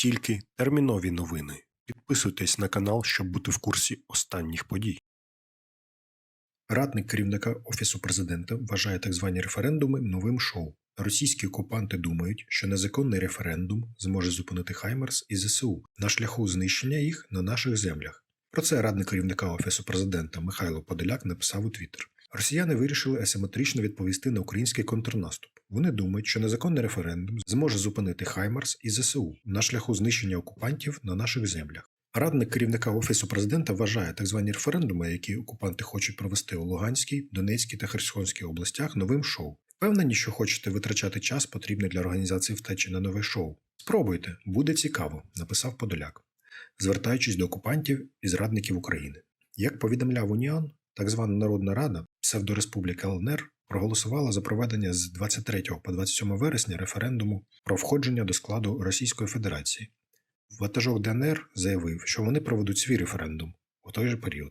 Тільки термінові новини. Підписуйтесь на канал, щоб бути в курсі останніх подій. Радник керівника Офісу президента вважає так звані референдуми новим шоу. Російські окупанти думають, що незаконний референдум зможе зупинити Хаймерс і ЗСУ на шляху знищення їх на наших землях. Про це радник керівника Офісу президента Михайло Подоляк написав у Твіттер. Росіяни вирішили асиметрично відповісти на український контрнаступ. Вони думають, що незаконний референдум зможе зупинити Хаймарс і ЗСУ на шляху знищення окупантів на наших землях. Радник керівника Офісу президента вважає так звані референдуми, які окупанти хочуть провести у Луганській, Донецькій та Херсонській областях, новим шоу. Впевнені, що хочете витрачати час, потрібний для організації втечі на нове шоу. Спробуйте, буде цікаво, написав Подоляк, звертаючись до окупантів і зрадників України. Як повідомляв Уніан, так звана Народна Рада псевдореспубліка ЛНР проголосувала за проведення з 23 по 27 вересня референдуму про входження до складу Російської Федерації. Ватажок ДНР заявив, що вони проведуть свій референдум у той же період.